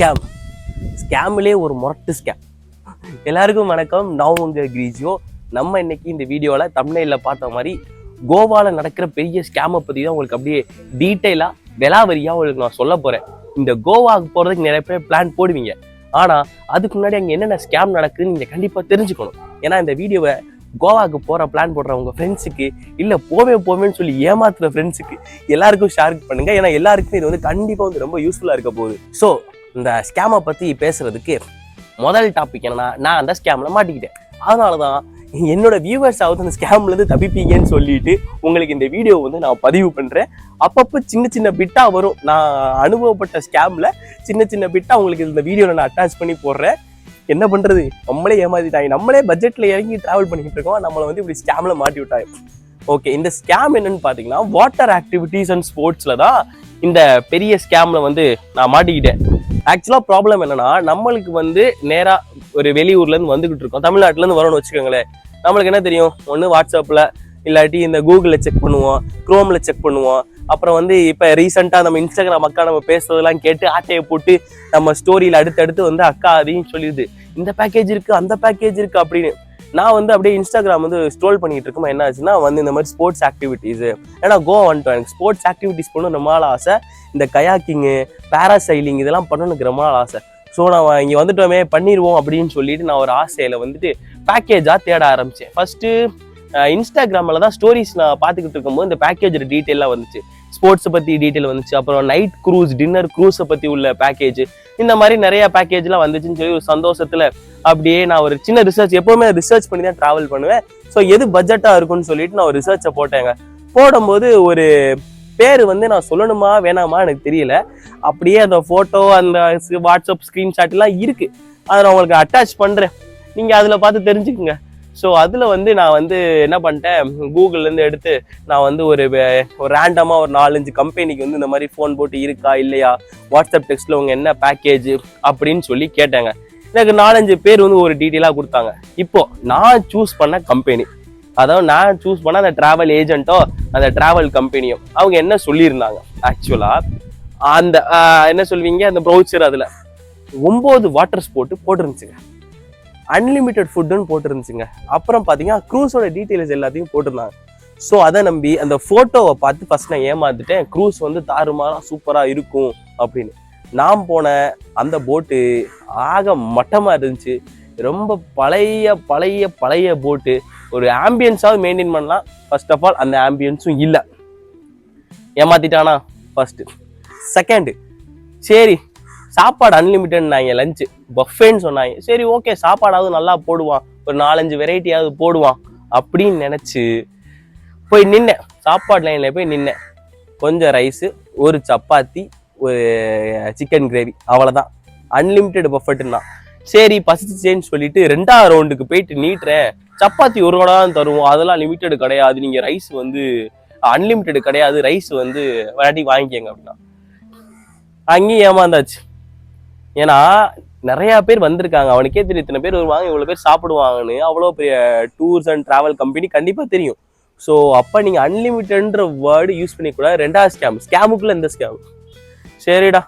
Scam ஸ்கேம்லே ஒரு முரட்டு scam எல்லாருக்கும் வணக்கம். நான் உங்கள் கிரீஜியோ. நம்ம இன்னைக்கு இந்த வீடியோவில் தமிழ்நில பார்த்த மாதிரி கோவாவில் நடக்கிற பெரிய ஸ்கேமை பற்றி தான் உங்களுக்கு அப்படியே டீட்டெயிலாக விலாவரியாக உங்களுக்கு நான் சொல்ல போகிறேன் இந்த கோவாவுக்கு போகிறதுக்கு நிறைய பேர் பிளான் போடுவீங்க. ஆனால் அதுக்கு முன்னாடி அங்கே என்னென்ன ஸ்கேம் நடக்குதுன்னு நீங்கள் கண்டிப்பாக தெரிஞ்சுக்கணும். ஏன்னா இந்த வீடியோவை கோவாவுக்கு போகிற பிளான் போடுற உங்கள் ஃப்ரெண்ட்ஸுக்கு இல்லை போவே போவேன்னு சொல்லி ஏமாத்துற ஃப்ரெண்ட்ஸுக்கு எல்லாருக்கும் ஷேர் பண்ணுங்கள் ஏன்னா எல்லாருக்குமே இது வந்து கண்டிப்பாக வந்து ரொம்ப யூஸ்ஃபுல்லாக இருக்க போகுது. ஸோ இந்த ஸ்கேமை பற்றி பேசுகிறதுக்கு முதல் டாபிக் என்னன்னா நான் அந்த ஸ்கேமில் மாட்டிக்கிட்டேன். அதனால தான் என்னோட வியூவர்ஸ் ஆகுது அந்த ஸ்கேம்லேருந்து தப்பிப்பீங்கன்னு சொல்லிட்டு உங்களுக்கு இந்த வீடியோ வந்து நான் பதிவு பண்ணுறேன் அப்பப்போ சின்ன சின்ன பிட்டாக வரும். நான் அனுபவப்பட்ட ஸ்கேமில் சின்ன சின்ன பிட்டாக உங்களுக்கு இந்த வீடியோவில் நான் அட்டாச் பண்ணி போடுறேன். என்ன பண்ணுறது நம்மளே ஏமாத்திட்டாங்க. நம்மளே பட்ஜெட்டில் இறங்கி ட்ராவல் பண்ணிக்கிட்டு இருக்கோம். நம்மளை வந்து இப்படி ஸ்கேமில் மாட்டி விட்டாங்க. ஓகே இந்த ஸ்கேம் என்னன்னு பார்த்தீங்கன்னா வாட்டர் ஆக்டிவிட்டீஸ் அண்ட் ஸ்போர்ட்ஸில் தான் இந்த பெரிய ஸ்கேமில் வந்து நான் மாட்டிக்கிட்டேன். ஆக்சுவலாக ப்ராப்ளம் என்னன்னா நம்மளுக்கு வந்து நேராக ஒரு வெளியூர்லேருந்து வந்துகிட்டு இருக்கோம். தமிழ்நாட்டிலேருந்து வரோம்னு வச்சுக்கோங்களேன். நம்மளுக்கு என்ன தெரியும்? ஒன்று வாட்ஸ்அப்பில் இல்லாட்டி இந்த கூகுளில் செக் பண்ணுவோம் க்ரோமில் செக் பண்ணுவோம். அப்புறம் வந்து இப்போ ரீசெண்டாக நம்ம இன்ஸ்டாகிராம் அக்கா நம்ம பேசுறதெல்லாம் கேட்டு ஆட்டையை போட்டு நம்ம ஸ்டோரியில் அடுத்தடுத்து வந்து அக்கா அதையும் சொல்லிடுது. இந்த பேக்கேஜ் இருக்குது அந்த பேக்கேஜ் இருக்கு அப்படின்னு. நான் வந்து அப்படியே இன்ஸ்டாகிராம் வந்து ஸ்ட்ரோல் பண்ணிட்டு இருக்கும்போது என்ன ஆச்சுன்னா வந்து இந்த மாதிரி ஸ்போர்ட்ஸ் ஆக்டிவிட்டீஸ் ஏன்னா கோவா வந்துட்டோம் எனக்கு ஸ்போர்ட்ஸ் ஆக்டிவிட்டீஸ் பண்ணணும் ரொம்ப நாள் ஆசை. இந்த கயாக்கிங்கு பேராசைலிங் இதெல்லாம் பண்ணணும் எனக்கு ரொம்ப நாள் ஆசை. ஸோ நான் இங்கே வந்துட்டோமே பண்ணிடுவோம் அப்படின்னு சொல்லிட்டு நான் ஒரு ஆசையில் வந்துட்டு பேக்கேஜாக தேட ஆரம்பித்தேன் ஃபஸ்ட்டு இன்ஸ்டாகிராமில் தான் ஸ்டோரிஸ் நான் பார்த்துக்கிட்டு இருக்கும்போது இந்த பேக்கேஜோட டீட்டெயிலாக வந்துச்சு. ஸ்போர்ட்ஸை பற்றி டீட்டெயில் வந்துச்சு. அப்புறம் நைட் க்ரூஸ் டின்னர் க்ரூஸை பற்றி உள்ள பேக்கேஜ் இந்த மாதிரி நிறைய பேக்கேஜ்லாம் வந்துச்சுன்னு சொல்லி ஒரு சந்தோஷத்தில் அப்படியே நான் ஒரு சின்ன ரிசர்ச் எப்போவுமே ரிசர்ச் பண்ணி தான் ட்ராவல் பண்ணுவேன். ஸோ எது பட்ஜெட்டாக இருக்கும்னு சொல்லிட்டு நான் ஒரு ரிசர்ச்சை போட்டேங்க. போடும்போது ஒரு பேர் வந்து நான் சொல்லணுமா வேணாமா எனக்கு தெரியல. அப்படியே அந்த ஃபோட்டோ அந்த வாட்ஸ்அப் ஸ்க்ரீன்ஷாட்லாம் இருக்குது அதை நான் உங்களுக்கு அட்டாச் பண்ணுறேன் நீங்கள் அதில் பார்த்து தெரிஞ்சுக்குங்க. ஸோ அதில் வந்து நான் வந்து என்ன பண்ணிட்டேன்? கூகுள்லேருந்து எடுத்து நான் வந்து ஒரு ஒரு ரேண்டமாக ஒரு நாலஞ்சு கம்பெனிக்கு வந்து இந்த மாதிரி ஃபோன் போட்டு இருக்கா இல்லையா? வாட்ஸ்அப் டெக்ஸ்ட்டில் உங்கள் என்ன பேக்கேஜ் அப்படின்னு சொல்லி கேட்டாங்க. எனக்கு நாலஞ்சு பேர் வந்து ஒரு டீட்டெயிலாக கொடுத்தாங்க. இப்போது நான் சூஸ் பண்ண கம்பெனி அதாவது நான் சூஸ் பண்ண அந்த ட்ராவல் ஏஜென்ட்டோ அந்த ட்ராவல் கம்பெனியோ அவங்க என்ன சொல்லியிருந்தாங்க? ஆக்சுவலாக அந்த என்ன சொல்வீங்க? அந்த ப்ரௌச்சர் அதில். ஒம்பது வாட்டர் ஸ்போர்ட்டு போட்டிருந்துச்சுங்க. அன்லிமிட்டெட் ஃபுட்டுன்னு போட்டுருந்துச்சுங்க. அப்புறம் பார்த்தீங்கன்னா க்ரூஸோட டீட்டெயில்ஸ் எல்லாத்தையும் போட்டிருந்தாங்க. ஸோ அதை நம்பி அந்த ஃபோட்டோவை பார்த்து ஃபர்ஸ்ட் நான் ஏமாந்துட்டேன் க்ரூஸ் வந்து தாறுமாறாக சூப்பராக இருக்கும் அப்படின்னு. நான் போன அந்த போட்டு ஆக மட்டமாக இருந்துச்சு. ரொம்ப பழைய பழைய பழைய போட்டு ஒரு ஆம்பியன்ஸாவது மெயின்டைன் பண்ணலாம். ஃபர்ஸ்ட் ஆஃப் ஆல் அந்த ஆம்பியன்ஸும் இல்லை. ஏமாத்திட்டானா? ஃபர்ஸ்ட் செகண்டு சரி சாப்பாடு அன்லிமிட்டட்னாங்க லஞ்சு பஃபேன்னு சொன்னாங்க. சரி ஓகே சாப்பாடாவது நல்லா போடுவான். ஒரு நாலஞ்சு வெரைட்டியாவது போடுவான். அப்படின்னு நினச்சி போய் நின்னேன். சாப்பாடு லைனில் போய் நின்னேன். கொஞ்சம் ரைஸு ஒரு சப்பாத்தி ஒரு சிக்கன் கிரேவி அவ்வளோதான் அன்லிமிட்டெட் பஃபட்டுன்னா சரி பசிச்சேன்னு சொல்லிட்டு ரெண்டாவது ரவுண்டுக்கு போயிட்டு நீட்டுறேன். சப்பாத்தி ஒரு கூட தான் தருவோம். அதெல்லாம் லிமிட்டெட் கிடையாது. நீங்கள் ரைஸ் வந்து அன்லிமிட்டெட் கிடையாது. ரைஸ் வந்து விளையாட்டி வாங்கிக்கங்க அப்படின்னா. அங்கேயும் ஏமாந்தாச்சு. ஏன்னா நிறைய பேர் வந்திருக்காங்க. அவனுக்கே தெரியும் இத்தனை பேர் வருவாங்க இவ்வளோ பேர் சாப்பிடுவாங்கன்னு. அவ்வளோ பெரிய டூர்ஸ் அண்ட் ட்ராவல் கம்பெனி கண்டிப்பாக தெரியும். ஸோ அப்போ நீங்கள் அன்லிமிட்டட்ன்ற வேர்டு யூஸ் பண்ணிக்கூடாது. ரெண்டாவது ஸ்கேம் ஸ்கேமுக்குள்ள இந்த ஸ்கேம் சரிடா.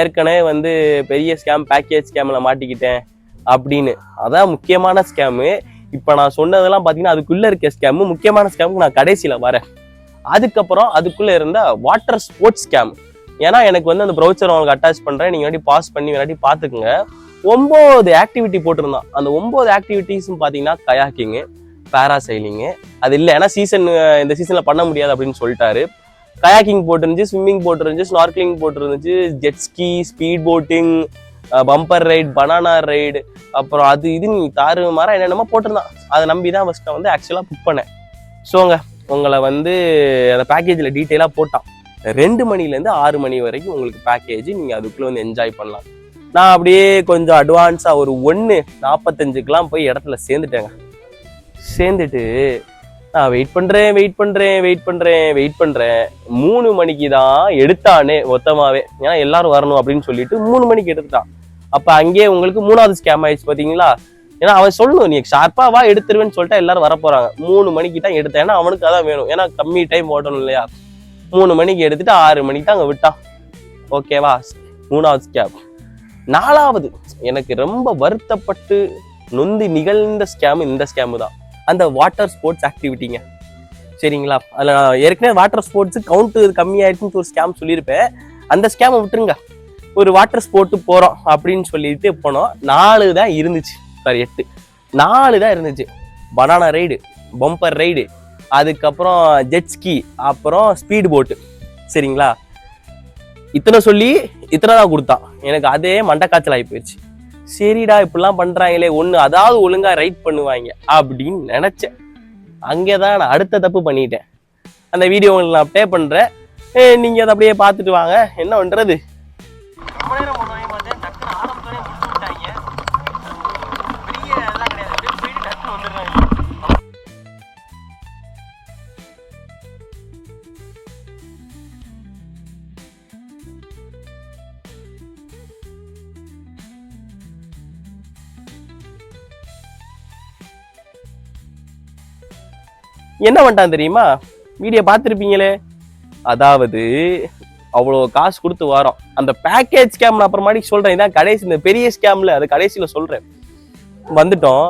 ஏற்கனவே வந்து பெரிய ஸ்கேம் பேக்கேஜ் ஸ்கேமில் மாட்டிக்கிட்டேன் அப்படின்னு. அதான் முக்கியமான ஸ்கேமு இப்போ நான் சொன்னதெல்லாம் பார்த்தீங்கன்னா அதுக்குள்ளே இருக்க ஸ்கேமு முக்கியமான ஸ்கேமுக்கு நான் கடைசியில் வரேன். அதுக்கப்புறம் அதுக்குள்ளே இருந்த வாட்டர் ஸ்போர்ட்ஸ் ஸ்கேம் ஏன்னா எனக்கு வந்து அந்த ப்ரௌச்சர் உங்களுக்கு அட்டாச் பண்ணுறேன் நீங்கள் வேண்டி பாஸ் பண்ணி வேணாட்டி பார்த்துக்குங்க. ஒம்பது ஆக்டிவிட்டி போட்டிருந்தான். அந்த ஒம்பது ஆக்டிவிட்டீஸும் பார்த்தீங்கன்னா கயாக்கிங்கு பேராசைலிங்கு அது இல்லை. ஏன்னா சீசன் இந்த சீசனில் பண்ண முடியாது அப்படின்னு சொல்லிட்டாரு. கயாக்கிங் போட்டிருந்துச்சு ஸ்விம்மிங் போட்டிருந்துச்சு snorkelling போட்டிருந்துச்சு jet ski speed boating bumper ride banana ride அப்புறம் அது இது நீ தாறு மாற என்னென்னமோ போட்டிருந்தான். அதை நம்பி தான் ஃபஸ்ட்டு வந்து ஆக்சுவலாக புக் பண்ணேன். ஸோங்க உங்களை வந்து அந்த பேக்கேஜில் டீட்டெயிலாக போட்டான். ரெண்டு மணிலேருந்து ஆறு மணி வரைக்கும் உங்களுக்கு பேக்கேஜ் நீங்கள் அதுக்குள்ளே வந்து என்ஜாய் பண்ணலாம். நான் அப்படியே கொஞ்சம் அட்வான்ஸாக ஒரு ஒன்று நாற்பத்தஞ்சுக்கெலாம் போய் இடத்துல சேர்ந்துட்டேங்க. சேர்ந்துட்டு நான் வெயிட் பண்ணுறேன் வெயிட் பண்ணுறேன் வெயிட் பண்ணுறேன் வெயிட் பண்ணுறேன் மூணு மணிக்கு தான் எடுத்தானே மொத்தமாகவே ஏன்னா எல்லாரும் வரணும் அப்படின்னு சொல்லிட்டு மூணு மணிக்கு எடுத்துட்டான். அப்போ அங்கேயே உங்களுக்கு மூணாவது ஸ்கேம் ஆயிடுச்சு பார்த்தீங்களா ஏன்னா அவன் சொல்லணும் நீ ஷார்ப்பாக வா எடுத்துருவேன்னு சொல்லிட்டு எல்லாரும் வர போகிறாங்க மூணு மணிக்கு தான் எடுத்தேன். ஏன்னா அவனுக்கு அதான் வேணும். ஏன்னா கம்மி டைம் ஓட்டணும் இல்லையா? மூணு மணிக்கு எடுத்துட்டு ஆறு மணிக்கு தான் அங்கே விட்டான் ஓகேவா மூணாவது ஸ்கேம் நாலாவது எனக்கு ரொம்ப வருத்தப்பட்டு நொந்து நிகழ்ந்த ஸ்கேம் இந்த ஸ்கேமு தான். அந்த வாட்டர் ஸ்போர்ட்ஸ் ஆக்டிவிட்டிங்க சரிங்களா? அதில் நான் ஏற்கனவே வாட்டர் ஸ்போர்ட்ஸு கவுண்ட்டு கம்மியாயிடுச்சுன்னு ஒரு ஸ்கேம் சொல்லியிருப்பேன். அந்த ஸ்கேமை விட்டுருங்க. ஒரு வாட்டர் ஸ்போர்ட்டு போகிறோம் அப்படின்னு சொல்லிட்டு போனோம். நாலு தான் இருந்துச்சு. சாரி எட்டு. நாலு தான் இருந்துச்சு. பனானா ரைடு பம்பர் ரைடு அதுக்கப்புறம் ஜெட்ஸ்கி அப்புறம் ஸ்பீடு போட்டு சரிங்களா? இத்தனை சொல்லி இத்தனை தான் கொடுத்தான். எனக்கு அதே மண்டக்காய்ச்சல் ஆகி போயிடுச்சு சரிடா இப்படிலாம் பண்ணுறாங்களே ஒன்று அதாவது ஒழுங்காக ரைட் பண்ணுவாங்க அப்படின்னு நினச்சேன். அங்கே தான் நான் அடுத்த தப்பு பண்ணிட்டேன். அந்த வீடியோ உங்களுக்கு நான் ப்ளே பண்ணுறேன் நீங்கள் அதை அப்படியே பார்த்துட்டு வாங்க. என்ன பண்ணுறது என்ன பண்ணிட்டான் தெரியுமா? வீடியோ பார்த்துருப்பீங்களே? அதாவது அவ்வளோ காசு கொடுத்து வரோம் அந்த பேக்கேஜ் ஸ்கேம் நான் அப்புறமாடி சொல்கிறேன் இதான் கடைசி இந்த பெரிய ஸ்கேம்ல அது கடைசியில் சொல்கிறேன் வந்துட்டோம்.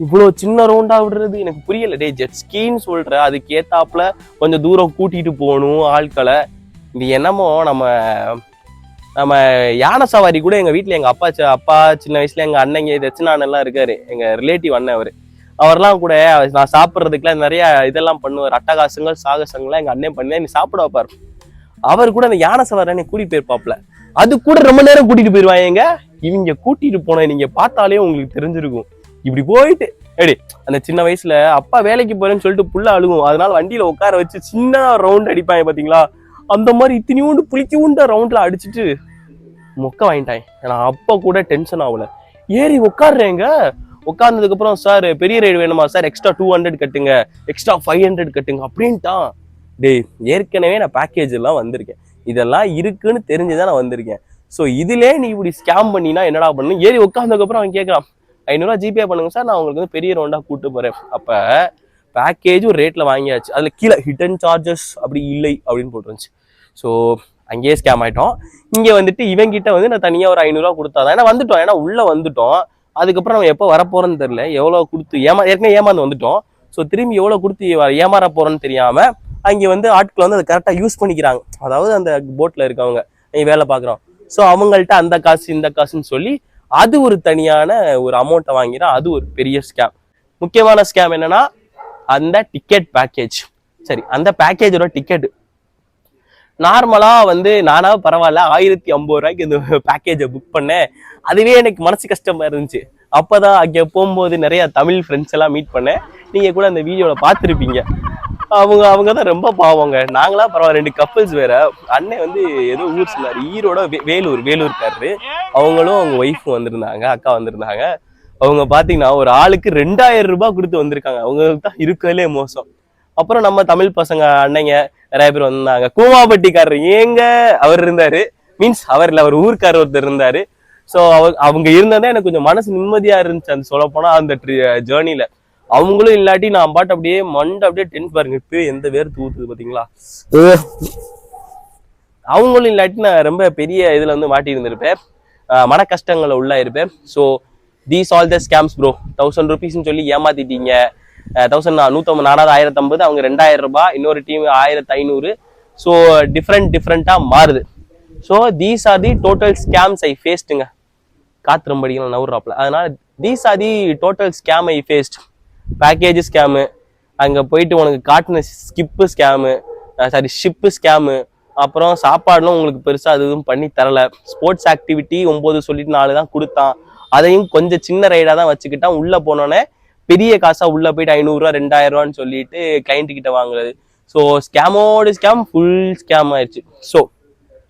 இவ்வளோ சின்ன ரவுண்டா விடுறது? எனக்கு புரியல. டே ஜெட் ஸ்கீன்னு சொல்ற அதுக்கு ஏத்தாப்புல கொஞ்சம் தூரம் கூட்டிட்டு போகணும் ஆட்களை. இது என்னமோ நம்ம நம்ம யானை சவாரி கூட எங்கள் வீட்டில் எங்கள் அப்பா அப்பா சின்ன வயசுல எங்கள் அண்ணங்க தட்சிணான் எல்லாம் இருக்காரு. எங்கள் ரிலேட்டிவ் அண்ணன் அவர். அவர்லாம் கூட நான் சாப்பிட்றதுக்குலாம் நிறைய இதெல்லாம் பண்ணுவார். அட்டகாசங்கள் சாகசங்கள்லாம் எங்க அண்ணன் பண்ணி நீ சாப்பிட வைப்பார். அவர் கூட அந்த யானை சவாரி கூட்டிட்டு போயிருப்பாப்ல அது கூட ரொம்ப நேரம் கூட்டிட்டு போயிருவாங்க இவங்க கூட்டிட்டு போன நீங்க பார்த்தாலே உங்களுக்கு தெரிஞ்சிருக்கும். இப்படி போயிட்டு எடி அந்த சின்ன வயசுல அப்பா வேலைக்கு போறேன்னு சொல்லிட்டு புள்ள அழுகும். அதனால வண்டியில உட்கார வச்சு சின்ன ரவுண்ட் அடிப்பாங்க பாத்தீங்களா? அந்த மாதிரி இத்தனையோண்டு புளிக்கவுண்ட ரவுண்ட்ல அடிச்சிட்டு மொக்க வாங்கிட்டாங்க. நான் அப்ப கூட டென்ஷன் ஆகல. ஏறி உட்காடுறேங்க உட்கார்ந்ததுக்கு அப்புறம் சார் பெரிய ரைடு வேணுமா? சார் எக்ஸ்ட்ரா டூ ஹண்ட்ரட் கட்டுங்க. எக்ஸ்ட்ரா ஃபைவ் ஹண்ட்ரட் கட்டுங்க. அப்படின்ட்டான். டேய் ஏற்கனவே நான் பேக்கேஜ் எல்லாம் வந்திருக்கேன். இதெல்லாம் இருக்குன்னு தெரிஞ்சுதான் நான் வந்திருக்கேன். ஸோ இதுலேயே நீ இப்படி ஸ்கேம் பண்ணினா என்னடா பண்ணும்? ஏறி உட்காந்ததுக்கப்புறம் அவன் கேட்குறான் ஐநூறுரூவா ஜிபே பண்ணுங்க சார் நான் உங்களுக்கு வந்து பெரிய ரவுண்டா கூட்டு போறேன். அப்ப பேக்கேஜும் ரேட்ல வாங்கியாச்சு. அதுல கீழே ஹிடன் சார்ஜஸ் அப்படி இல்லை அப்படின்னு போட்டுருந்துச்சு ஸோ அங்கேயே ஸ்கேம் ஆயிட்டோம். இங்கே வந்துட்டு இவங்கிட்ட வந்து நான் தனியாக ஒரு ஐநூறுரூவா கொடுத்தாதான் ஏன்னா வந்துட்டோம். ஏன்னா உள்ளே வந்துட்டோம். அதுக்கப்புறம் நம்ம எப்போ வரப்போறோன்னு தெரியல. எவ்வளோ கொடுத்து ஏமா ஏற்கனவே ஏமாந்து வந்துட்டோம். ஸோ திரும்பி எவ்வளோ கொடுத்து ஏமாற போறோன்னு தெரியாம அங்கே வந்து ஆட்கள் வந்து அதை கரெக்டாக யூஸ் பண்ணிக்கிறாங்க. அதாவது அந்த போட்ல இருக்கவங்க நீங்கள் வேலை பார்க்குறோம். ஸோ அவங்கள்ட்ட அந்த காசு இந்த காசுன்னு சொல்லி அது ஒரு தனியான ஒரு அமௌண்ட்டை வாங்கிறான் அது ஒரு பெரிய ஸ்கேம் முக்கியமான ஸ்கேம் என்னன்னா அந்த டிக்கெட் பேக்கேஜ் சரி அந்த பேக்கேஜோட டிக்கெட் நார்மலா வந்து நானா பரவாயில்ல ஆயிரத்தி ஐம்பது ரூபாய்க்கு இந்த பேக்கேஜை புக் பண்ணேன். அதுவே எனக்கு மனசு கஷ்டமா இருந்துச்சு. அப்பதான் அங்கே போகும்போது நிறைய தமிழ் ஃப்ரெண்ட்ஸ் எல்லாம் மீட் பண்ணேன். நீங்க கூட அந்த வீடியோவில் பார்த்துருப்பீங்க. அவங்க அவங்க தான் ரொம்ப பாவங்க. நாங்களாம் பரவாயில்ல ரெண்டு கப்பல்ஸ் வேற. அண்ணன் வந்து ஏதோ ஊர் சொன்னார். ஈரோட வே- வேலூர் வேலூர்காரரு. அவங்களும் அவங்க ஒய்ஃபும் வந்திருந்தாங்க அக்கா வந்திருந்தாங்க. அவங்க பார்த்தீங்கன்னா ஒரு ஆளுக்கு ரெண்டாயிரம் ரூபாய் கொடுத்து வந்திருக்காங்க. அவங்களுக்கு தான் இருக்கிறதுலே மோசம். அப்புறம் நம்ம தமிழ் பசங்க அண்ணங்க நிறைய பேர் வந்தாங்க. கூமாப்பட்டிக்காரர் ஏங்க? அவர் இருந்தாரு. மீன்ஸ் அவர் இல்ல அவர் ஊர்க்காரர் ஒருத்தர் இருந்தாரு. ஸோ அவர் அவங்க இருந்தாதான் எனக்கு கொஞ்சம் மனசு நிம்மதியா இருந்துச்சு அந்த சொல்ல போனா அந்த ஜேர்னில அவங்களும் இல்லாட்டி நான் பாட்டு அப்படியே மண்டை அப்படியே டென்ஸ் பாருங்க. இப்போ எந்த வேர் தூத்துது பாத்தீங்களா? அவங்களும் இல்லாட்டி நான் ரொம்ப பெரிய இதுல வந்து மாட்டி இருந்திருப்பேன் அஹ் மன கஷ்டங்களை உள்ள இருப்பேன் so these all the scams bro thousand ருபீஸ்னு சொல்லி ஏமாத்திட்டீங்க. தௌசண்ட் நூற்றம்பது நாலாவது ஆயிரத்தி ஐம்பது அவங்க ரெண்டாயிரம் ரூபாய் இன்னொரு டீம் ஆயிரத்தி ஐநூறு. ஸோ டிஃப்ரெண்ட் டிஃப்ரெண்ட்டாக மாறுது. So these are the total scams I ஃபேஸ்ட்டுங்க காத்திரம்படிகள் நவுறாப்ல அதனால் these are the total scam I faced package scam அங்கே போயிட்டு உனக்கு காட்டின skip scam sorry ship scam அப்புறம் சாப்பாடுலாம் உங்களுக்கு பெருசாக அது எதுவும் பண்ணி தரல. ஸ்போர்ட்ஸ் ஆக்டிவிட்டி ஒம்பது சொல்லிட்டு நாலு தான் கொடுத்தான். அதையும் கொஞ்சம் சின்ன ரைடாக தான் வச்சுக்கிட்டான். உள்ளே போனோன்னே பெரிய காசா உள்ளே போயிட்டு ஐநூறுரூவா ரெண்டாயிரம் ரூபான்னு சொல்லிட்டு கிளைண்ட் கிட்ட வாங்குறது. ஸோ ஸ்கேமோட ஸ்கேம் ஃபுல் ஸ்கேம் ஆயிடுச்சு ஸோ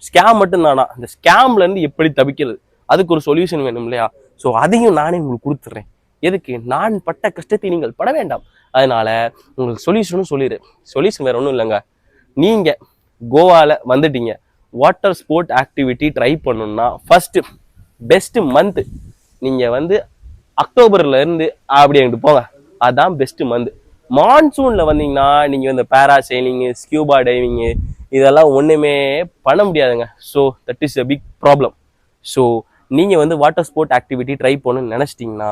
ஸ்கேம் மட்டும் தானா இந்த ஸ்கேம்ல இருந்து எப்படி தப்பிக்கிறது? அதுக்கு ஒரு சொல்யூஷன் வேணும் இல்லையா? ஸோ அதையும் நானே உங்களுக்கு கொடுத்துட்றேன் எதுக்கு? நான் பட்ட கஷ்டத்தை நீங்கள் பட வேண்டாம். அதனால உங்களுக்கு சொல்யூஷனும் சொல்லிடு. சொல்யூஷன் வேற ஒன்றும் இல்லைங்க. நீங்க கோவால வந்துட்டீங்க. வாட்டர் ஸ்போர்ட் ஆக்டிவிட்டி ட்ரை பண்ணணும்னா ஃபர்ஸ்ட் பெஸ்ட் மந்த் நீங்க வந்து அக்டோபர்ல இருந்து அப்படி அங்கிட்டு போங்க. அதுதான் பெஸ்ட் மந்த் மான்சூன்ல வந்தீங்கன்னா நீங்க இந்த பேரா சைலிங்கு ஸ்கியூபா டைவிங்கு இதெல்லாம் ஒண்ணுமே பண்ண முடியாதுங்க. So that is a big problem so நீங்கள் வந்து வாட்டர் ஸ்போர்ட் ஆக்டிவிட்டி ட்ரை பண்ணணும்னு நினச்சிட்டிங்கன்னா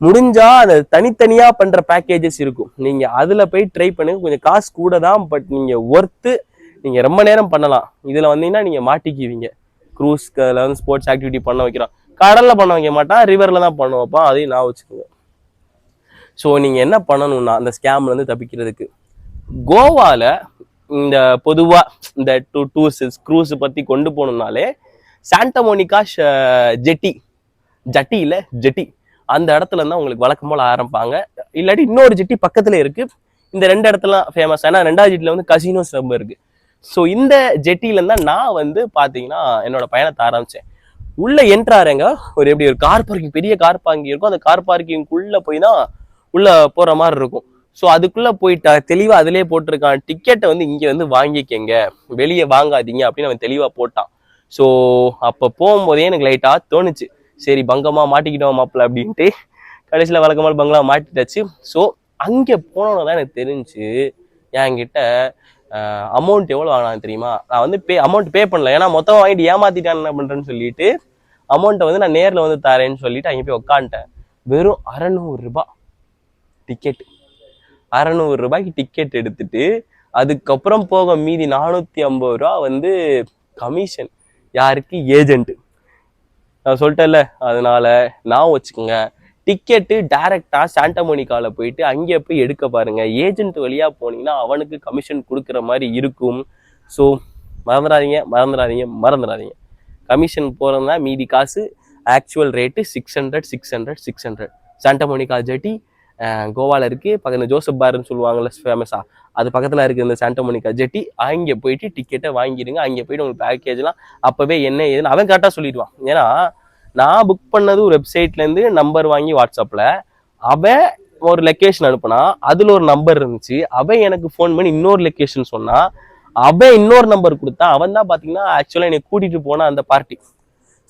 முடிஞ்சா அதை தனித்தனியா பண்ற பேக்கேஜஸ் இருக்கும். நீங்க அதுல போய் ட்ரை பண்ணுங்க. கொஞ்சம் காசு கூட தான் பட் நீங்க ஒர்த்து நீங்க ரொம்ப நேரம் பண்ணலாம். இதுல வந்தீங்கன்னா நீங்க மாட்டிக்குவீங்க. க்ரூஸ்க்கு அதில் வந்து ஸ்போர்ட்ஸ் ஆக்டிவிட்டி பண்ண வைக்கிறோம். கடலில் பண்ண வைக்க மாட்டான் ரிவரில் தான் பண்ண வைப்பான் அதையும் நான் வச்சுக்கோங்க ஸோ நீங்கள் என்ன பண்ணணும்னா அந்த ஸ்கேம்லேருந்து தப்பிக்கிறதுக்கு. கோவாவில் இந்த பொதுவாக இந்த டூ டூர்ஸ் க்ரூஸ் பற்றி கொண்டு போகணும்னாலே சாண்டமோனிகா ஜெட்டி ஜட்டி இல்லை ஜெட்டி அந்த இடத்துல இருந்தால் உங்களுக்கு வழக்கம் போல ஆரம்பிப்பாங்க. இல்லாட்டி இன்னொரு ஜெட்டி பக்கத்தில் இருக்குது இந்த ரெண்டு இடத்துலாம் ஃபேமஸ் ஏன்னா ரெண்டாவது ஜெட்டியில் வந்து கசினோஸ் ரொம்ப இருக்குது ஸோ இந்த ஜெட்டில நான் வந்து பார்த்தீங்கன்னா என்னோட பயணத்தை ஆரம்பித்தேன் உள்ளே என்ட்ராருங்க. ஒரு எப்படி ஒரு கார் பார்க்கிங் பெரிய கார் பார்க்கிங் இருக்கும். அந்த கார் பார்க்கிங்குள்ளே போய் தான் உள்ளே போகிற மாதிரி இருக்கும். ஸோ அதுக்குள்ளே போயிட்டா தெளிவாக அதிலே போட்டிருக்கான். டிக்கெட்டை வந்து இங்கே வந்து வாங்கிக்கங்க. வெளியே வாங்காதீங்க அப்படின்னு அவன் தெளிவாக போட்டான். ஸோ அப்போ போகும்போதே எனக்கு லைட்டாக தோணுச்சு. சரி பங்கமாக மாட்டிக்கிட்டோம் மாப்பிள்ள அப்படின்ட்டு. கடைசியில் வழக்கமாக பங்களா மாட்டிட்டாச்சு. ஸோ அங்கே போனோன்னு தான் எனக்கு தெரிஞ்சு என்கிட்ட அமௌண்ட் எவ்வளோ வாங்கினாங்க தெரியுமா? நான் வந்து பே அமௌண்ட் பே பண்ணல. ஏன்னா மொத்தம் வாங்கிட்டு ஏமாத்திட்டான் என்ன பண்ணுறேன்னு சொல்லிட்டு அமௌண்ட்டை வந்து நான் நேரில் வந்து தரேன்னு சொல்லிட்டு அங்கே போய் உக்காந்துட்டேன். வெறும் அறநூறுரூபா டிக்கெட் அறநூறு ரூபாய்க்கு டிக்கெட் எடுத்துட்டு அதுக்கப்புறம் போக மீதி நானூற்றி ஐம்பது ரூபா வந்து கமிஷன் யாருக்கு? ஏஜென்ட் நான் சொல்லிட்டேன்ல அதனால நான் வச்சுக்கோங்க. டிக்கெட்டு டைரக்டா சாண்டமோனிக்காவில் போயிட்டு அங்கே போய் எடுக்க பாருங்கள் ஏஜென்ட் வழியாக போனீங்கன்னா அவனுக்கு கமிஷன் கொடுக்குற மாதிரி இருக்கும். ஸோ மறந்துடாதீங்க மறந்துடாதீங்க மறந்துடாதீங்க. கமிஷன் போகிறதா மீதி காசு actual rate six hundred six hundred six hundred Santa Monica jetty கோவால இருக்குது பக்கத்துல ஜோசப் பார்னு சொல்லுவாங்கல்ல ஃபேமஸாக அது பக்கத்தில் இருக்குது இந்த சாண்டமோனிகா ஜெட்டி. அங்கே போயிட்டு டிக்கெட்டை வாங்கிடுங்க. அங்கே போயிட்டு உங்களுக்கு பேக்கேஜ்லாம் அப்போவே என்ன ஏதுன்னு அவன் கரெக்டாக சொல்லிடுவான். ஏன்னா நான் புக் பண்ணது ஒரு வெப்சைட்லேருந்து நம்பர் வாங்கி வாட்ஸ்அப்பில் அவன் ஒரு லொக்கேஷன் அனுப்புனா அதில் ஒரு நம்பர் இருந்துச்சு. அவன் எனக்கு ஃபோன் பண்ணி இன்னொரு லொக்கேஷன் சொன்னா அவன் இன்னொரு நம்பர் கொடுத்தா அவன் தான் பார்த்தீங்கன்னா ஆக்சுவலாக என்னை கூட்டிகிட்டு போன அந்த பார்ட்டி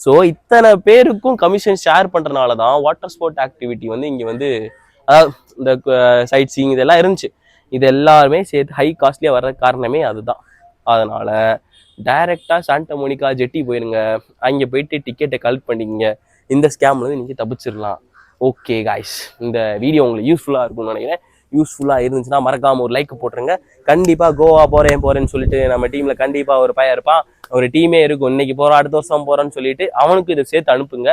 ஸோ இத்தனை பேருக்கும் கமிஷன் ஷேர் பண்ணுறனால தான் வாட்டர் ஸ்போர்ட் ஆக்டிவிட்டி வந்து இங்கே வந்து அதாவது இந்த சைட் சீங் இதெல்லாம் இருந்துச்சு. இது எல்லாருமே சேர்த்து ஹை காஸ்ட்லியாக வர்ற காரணமே அதுதான். அதனால் டைரெக்டாக சாண்டா மோனிகா ஜெட்டி போயிருங்க. அங்கே போயிட்டு டிக்கெட்டை கலெக்ட் பண்ணிக்கங்க. இந்த ஸ்கேம்ல இருந்து தப்பிச்சிடலாம் ஓகே காய்ஸ் இந்த வீடியோ உங்களுக்கு யூஸ்ஃபுல்லாக இருக்கும்னு நினைக்கிறேன். யூஸ்ஃபுல்லாக இருந்துச்சுன்னா மறக்காமல் ஒரு லைக் போட்டுருங்க. கண்டிப்பாக கோவா போகிறேன் போகிறேன்னு சொல்லிட்டு நம்ம டீமில் கண்டிப்பாக ஒரு பையன் இருப்பான். ஒரு டீமே இருக்கும். இன்னைக்கு போகிறோம் அடுத்த வருஷம் போகிறோன்னு சொல்லிட்டு அவனுக்கு இதை சேர்த்து அனுப்புங்க.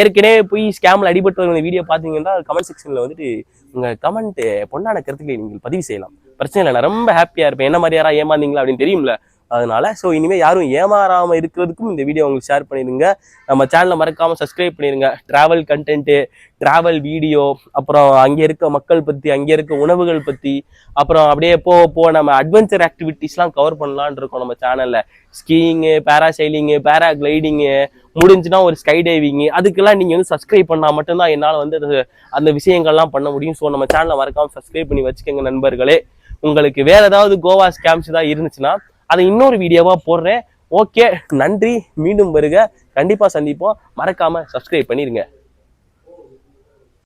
ஏற்கனவே போய் ஸ்கேமில் அடிபட்டு வீடியோ பார்த்தீங்கன்னா கமெண்ட் செக்ஷனில் வந்துட்டு உங்கள் கமெண்ட் பொண்ணான கருத்துக்களை நீங்கள் பதிவு செய்யலாம். பிரச்சனை இல்லை நான் ரொம்ப ஹாப்பியாக இருப்பேன். என்ன மாதிரி யாரா ஏமாந்தீங்களா அப்படின்னு தெரியும்ல. அதனால ஸோ இனிமேல் யாரும் ஏமாறாமல் இருக்கிறதுக்கும் இந்த வீடியோ உங்களுக்கு ஷேர் பண்ணிடுங்க. நம்ம சேனலை மறக்காமல் சப்ஸ்கிரைப் பண்ணிடுங்க. ட்ராவல் கண்டென்ட்டு ட்ராவல் வீடியோ அப்புறம் அங்கே இருக்க மக்கள் பற்றி அங்கே இருக்க உணவுகள் பற்றி அப்புறம் அப்படியே போக போக நம்ம அட்வென்ச்சர் ஆக்டிவிட்டிஸ்லாம் கவர் பண்ணலான்னு இருக்கோம் நம்ம சேனலில் ஸ்கீயிங்கு பேராசைலிங்கு பேரா கிளைடிங்கு முடிஞ்சுன்னா ஒரு ஸ்கை டைவிங்கு அதுக்கெல்லாம் நீங்கள் வந்து சப்ஸ்கிரைப் பண்ணால் மட்டும்தான் என்னால் வந்து அந்த விஷயங்கள்லாம் பண்ண முடியும். ஸோ நம்ம சேனலை மறக்காமல் சப்ஸ்கிரைப் பண்ணி வச்சுக்கோங்க நண்பர்களே. உங்களுக்கு வேறு ஏதாவது கோவா ஸ்கேம்ஸ் தான் இருந்துச்சுன்னா அதை இன்னொரு வீடியோவா போடுறேன். ஓகே நன்றி. மீண்டும் வருக. கண்டிப்பா சந்திப்போம். மறக்காம சப்ஸ்கிரைப் பண்ணிருங்க.